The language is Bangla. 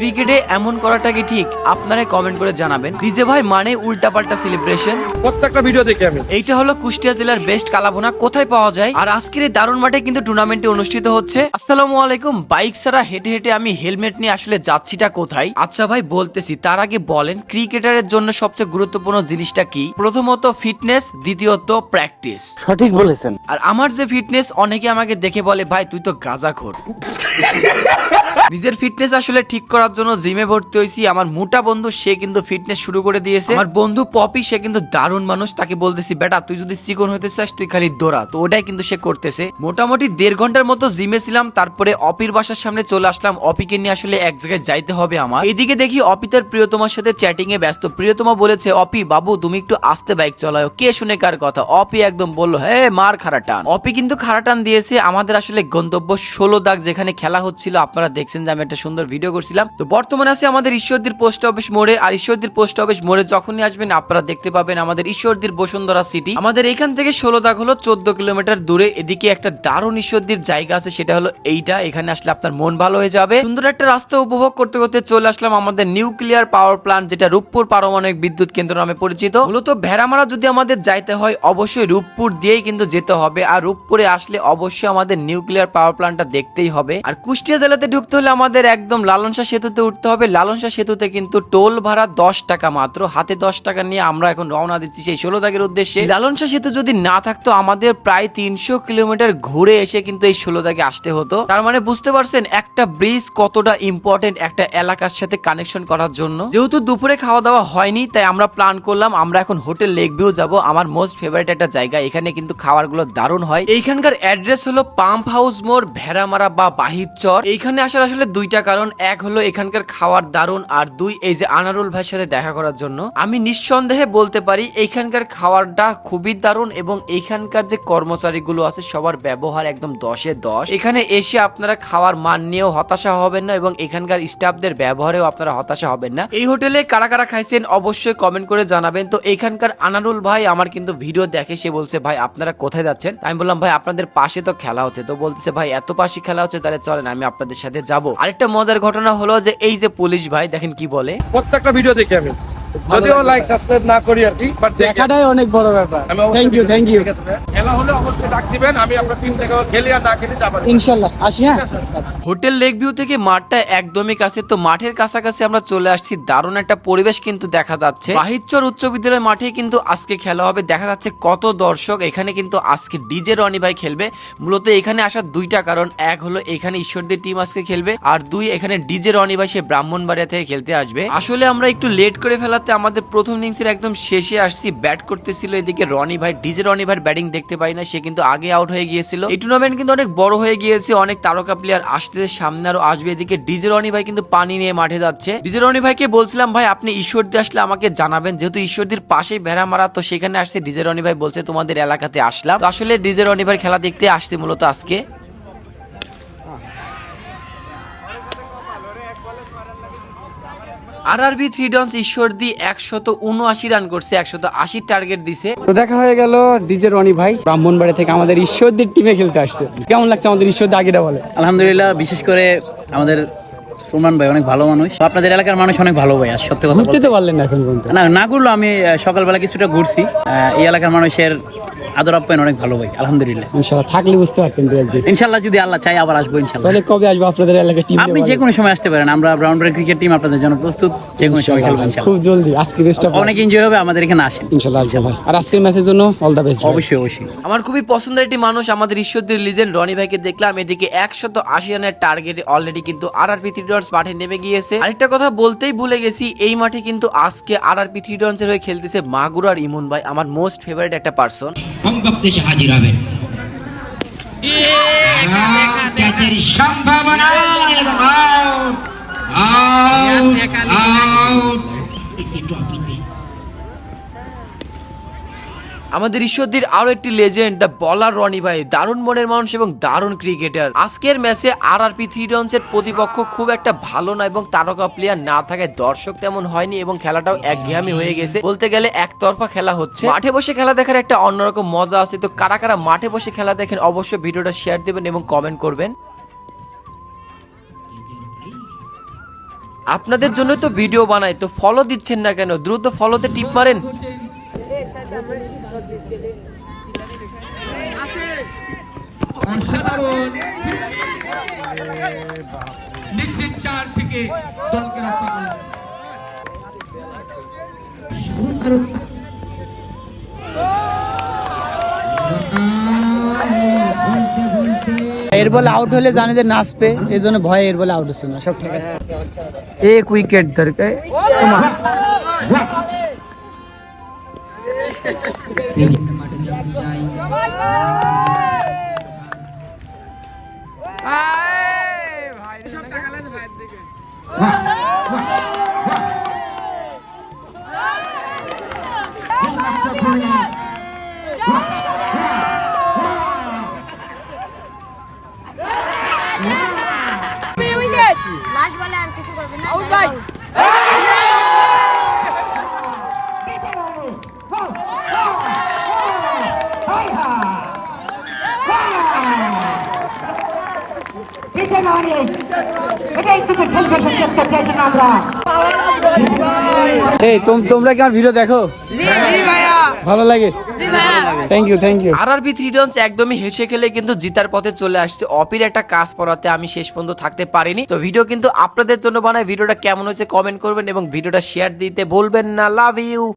ক্রিকেটে এমন করাটা কি ঠিক? আপনারাই কমেন্ট করে জানাবেন। ডিজে ভাই মানে উল্টাপাল্টা সেলিব্রেশন প্রত্যেকটা ভিডিও দেখি আমি। এইটা হলো কুষ্টিয়া জেলার বেস্ট কালাভুনা। কোথায় পাওয়া যায়? আর আজকের এই দারুণ মাঠে কিন্তু টুর্নামেন্টটি অনুষ্ঠিত হচ্ছে। আসসালামু আলাইকুম। বাইক ছাড়া হেঁটে হেঁটে আমি হেলমেট নিয়ে আসলে যাচ্ছিটা কোথায়? আচ্ছা ভাই বলতেছি তার আগে বলেন ক্রিকেটারের জন্য সবচেয়ে গুরুত্বপূর্ণ জিনিসটা কি? প্রথমত ফিটনেস দ্বিতীয়ত প্র্যাকটিস সঠিক বলেছেন। আর আমার যে ফিটনেস অনেকে আমাকে দেখে বলে ভাই তুই তো গাঁজাখোর। নিজের ফিটনেস আসলে ঠিক করার জন্য জিমে ভর্তি হয়েছি। আমার মোটা বন্ধু, সে কিন্তু ফিটনেস শুরু করে দিয়েছে। আমার বন্ধু পপি, সে কিন্তু দারুণ মানুষ, তাকে বলতেছি, বেটা, তুই যদি চিকন হইতে চাস, তুই খালি দৌড়া। তো ওটাই কিন্তু সে করতেছে। মোটামুটি দেড় ঘণ্টার মতো জিমে ছিলাম, তারপরে অপির বাসার সামনে চলে আসলাম। অপিকে নিয়ে আসলে এক জায়গায় যাইতে হবে আমার। এদিকে দেখি অপি তার প্রিয়তমার সাথে চ্যাটিং এ ব্যস্ত। প্রিয়তমা বলেছে, অপি, বাবু, তুমি একটু আস্তে বাইক চালাও। কে শুনে কার কথা? অপি একদম বলল হ্যাঁ মার খারা টান। অপি কিন্তু খারা টান দিয়েছে। আমাদের আসলে গন্তব্য ষোলো দাগ যেখানে খেলা হচ্ছিল, আপনারা দেখছেন যে আমি একটা সুন্দর ভিডিও করছিলাম। তো বর্তমানে আছে আমাদের ঈশ্বরদীর পোস্ট অফিস মোড়ে। আর ঈশ্বরদীর পোস্ট অফিস মোড়ে যখনই আসবেন, আপনারা দেখতে পাবেন আমাদের ঈশ্বরদীর বসুন্ধরা সিটি আমাদের এখান থেকে ষোলো দাগ হলো চোদ্দ কিলোমিটার দূরে। এদিকে একটা দারুণ ঈশ্বরদীর জায়গা আছে, সেটা হলো এইটা। এখানে আসলে আপনার মন ভালো হয়ে যাবে। সুন্দর একটা রাস্তা উপভোগ করতে করতে চলে আসলাম আমাদের নিউক্লিয়ার পাওয়ার প্ল্যান্ট যেটা রূপপুর পারমাণবিক বিদ্যুৎ কেন্দ্র নামে পরিচিত। মূলত ভেড়ামারা যদি আমাদের যাইতে হয়, অবশ্যই রূপপুর দিয়েই কিন্তু যেতে হবে। আর রূপপুরে আসলে অবশ্যই আমাদের নিউক্লিয়ার পাওয়ার প্ল্যান্টটা দেখতেই হবে। আর কুষ্টিয়া জেলাতে ঢুকতে হলে আমাদের একদম লালনসা সেতুতে উঠতে হবে। লালনসা সেতুতে কিন্তু টোল ভাড়া দশ টাকা মাত্র। হাতে দশ টাকা নিয়ে আমরা এখন রওনা দিচ্ছি সেই ষোলো দাগের উদ্দেশ্যে। লালনসা সেতু যদি না থাকতো, আমাদের প্রায় তিনশো কিলোমিটার ঘুরে এসে কিন্তু এই ষোলো দাগে আসতে হতো। তার মানে বুঝতে পারছেন, একটা ব্রিজ কতটা ইম্পর্টেন্ট একটা এলাকার সাথে কানেকশন করার জন্য। যেহেতু দুপুরে খাওয়া দাওয়া হয়নি, তাই আমরা প্ল্যান করলাম, আমরা এখন হোটেল লেক ভিউ যাব। আমার মোস্ট ফেভারিট একটা জায়গা, এখানে কিন্তু খাবারগুলো দারুণ হয়। এইখানকার অ্যাড্রেস হলো পাম্প হাউস মোড়, ভেড়ামারা বা বাহির চর এইখানে আসার আসলে দুইটা কারণ। এক হলো এখানকার খাওয়ার দারুণ, আর দুই, এই যে আনারুল ভাইয়ের সাথে দেখা করার জন্য। আমি নিঃসন্দেহে বলতে পারি এইখানকার খাবারটা খুবই দারুণ এবং এইখানকার যে কর্মচারীগুলো আছে, সবার ব্যবহার একদম দশে দশ। এখানে এসে আপনারা খাওয়ার মান নিয়েও হতাশা হবেন না এবং এখানকার স্টাফদের ব্যবহারেও আপনারা হতাশা হবেন না। এই হোটেলে কারা কারা খাইছেন অবশ্যই কমেন্ট করে জানাবেন। তো এখানকার আনারুল ভাই আমার কিন্তু ভিডিও দেখে সে বলছে, ভাই, আপনারা কোথায় যাচ্ছেন? আমি বললাম, ভাই, আপনাদের পাশে তো খেলা হচ্ছে। তো বলতেছে, ভাই, এত পাশে খেলা হচ্ছে, তাহলে চলেন, আমি আপনাদের সাথে যাব। আরেকটা মজার ঘটনা হলো যে এই যে পুলিশ ভাই, দেখেন কি বলে। প্রত্যেকটা ভিডিও দেখি আমি। যদিও লাইক সাবস্ক্রাইব না করি আর কি বাট দেখাটাই অনেক বড় ব্যাপার। থ্যাংক ইউ থ্যাংক ইউ ঠিক আছে ভাইয়া। খেলা হলে অবশ্যই ডাক দিবেন আমি আপনার টিম থেকে খেলি আর না খেলি যাবেন ইনশাল্লাহ। আসি হ্যাঁ? হোটেল লেক ভিউ থেকে মাঠটা একদমই কাছে তো মাঠের কাছাকাছি আমরা চলে আসছি। দারুণ একটা পরিবেশ কিন্তু দেখা যাচ্ছে। বাহিরচর উচ্চ বিদ্যালয় মাঠে কিন্তু আজকে খেলা হবে। দেখা যাচ্ছে কত দর্শক এখানে কিন্তু আজকে ডিজে রনি ভাই খেলবে। মূলত এখানে আসার দুইটা কারণ। এক হলো এখানে ঈশ্বরদের টিম আজকে খেলবে। আর দুই এখানে ডিজে রনি ভাই সে ব্রাহ্মণবাড়িয়া থেকে খেলতে আসবে। আসলে আমরা একটু লেট করে ফেলাতে আমাদের প্রথম ইনিংসের একদম শেষে আসছি ব্যাট করতেছিল এদিকে রনি ভাই ডিজে রনি ভাই ব্যাটিং দেখতে পাই না, সে কিন্তু আগে আউট হয়ে গিয়েছিল। এই টুর্নামেন্ট কিন্তু অনেক বড় হয়ে গিয়েছে, অনেক তারকা প্লেয়ার আসতে সামনে আরও আসবে এদিকে। ডিজে রনি ভাই কিন্তু পানি নিয়ে মাঠে যাচ্ছে। ডিজে রনি ভাইকে বলছিলাম, ভাই, আপনি ঈশ্বরদী আসলে আমাকে জানাবেন, যেহেতু ঈশ্বরদীর পাশেই ভেড়া মারা তো সেখানে আসছে। ডিজে রনি ভাই বলছে, তোমাদের এলাকাতে আসলাম। তো আসলে ডিজে রনি ভাই খেলা দেখতে আসছে মূলত আজকে। আর আরবি থ্রি ডনস ঈশ্বরদী একশত উনআশি রান করছে একশত আশি টার্গেট দিছে। তো দেখা হয়ে গেল ডিজে রনি ভাই ব্রাহ্মণবাড়ি থেকে আমাদের ঈশ্বরদের টিমে খেলতে আসছে। কেমন লাগছে আমাদের ঈশ্বরদের আগেটা বলে? আলহামদুলিল্লাহ বিশেষ করে আমাদের সুলমান ভাই অনেক ভালো মানুষ। আপনাদের এলাকার মানুষ অনেক ভালো ভাই আর সত্যি কথা ঘুরতে তো পারলেন না এখন না না ঘুরলো আমি সকালবেলা কিছুটা ঘুরছি। আহ, এই এলাকার মানুষের আদর আপ্যায়ন অনেক ভালো ভাই আলহামদুলিল্লাহ। ইনশাল্লাহ থাকলে বুঝতে পারতেন দু একদিন। ইনশাল্লাহ যদি আল্লাহ চাই আবার আসব ইনশাল্লাহ তাহলে কবে আসব? আপনাদের এলাকার টিম আপনি যে কোনো সময় আসতে পারেন আমরা ব্রাউন্ডার ক্রিকেট টিম আপনাদের জন্য প্রস্তুত যে কোনো সময় খেলব খুব জলদি আজকে বেস্ট অফ অনেক এনজয় হবে আমাদের এখানে আসেন। ইনশাল্লাহ আসব ভাই। আর আজকের ম্যাচের জন্য অল দ্য বেস্ট অবশ্যই অবশ্যই। আমার খুবই পছন্দের একটি মানুষ আমাদের ঈশ্বরদের লিজেন্ড রনি ভাইকে দেখলাম এদিকে একশত আশি রানের টার্গেটে অলরেডি কিন্তু আর আর পি মাঠে নেমে গিয়েছে। আরেকটা কথা বলতেই ভুলে গেছি এই মাঠে কিন্তু আজকে আর আর পি এর হয়ে খেলতেছে মাগুরার ইমন ভাই আমার মোস্ট ফেভারিট একটা পার্সন কম সে হাজির হবেন ক্যাচের সম্ভাবনা। আউট আউট আউট আমাদের ঈশ্বরদীর আরও একটি লেজেন্ড দ্য বলার রনি ভাই। দারুণ মনের মানুষ এবং দারুণ ক্রিকেটার আজকের ম্যাচে আর আর পি থ্রি প্রতিপক্ষ খুব একটা ভালো না এবং তারকা প্লেয়ার না থাকায় দর্শক তেমন হয়নি এবং খেলাটাও একঘেয়ামি হয়ে গেছে। বলতে গেলে একতরফা খেলা হচ্ছে। মাঠে বসে খেলা দেখার একটা অন্যরকম মজা আছে। তো কারা কারা মাঠে বসে খেলা দেখেন অবশ্যই ভিডিওটা শেয়ার দেবেন এবং কমেন্ট করবেন। আপনাদের জন্য তো ভিডিও বানাই। তো ফলো দিচ্ছেন না কেন? দ্রুত ফলোতে টিপ মারেন। অসাধারণ নিশ্চিত চার থেকে দলকে রক্ষা এর বলে আউট হলে জানে যে নাচবে এই জন্য ভয়ে এর বলে আউট হচ্ছে না সব ঠিক আছে। এক উইকেট ধরকে লাস্ট বলে আর কিছু করবে না আউট ভাই এটাই তুমি খেলবে দেখতে চাইছেন আমরা এই তোমরা কি আমার ভিডিও দেখো? ভালো লাগে? থ্যাংক ইউ থ্যাংক ইউ আর আর বি থ্রি রনস একদমই হেসে খেলে কিন্তু জিতার পথে চলে আসছে। অপির একটা কাজ পড়াতে আমি শেষ পর্যন্ত থাকতে পারিনি। তো ভিডিও কিন্তু আপনাদের জন্য বানায় ভিডিওটা কেমন হয়েছে কমেন্ট করবেন এবং ভিডিওটা শেয়ার দিতে বলবেন না। Love you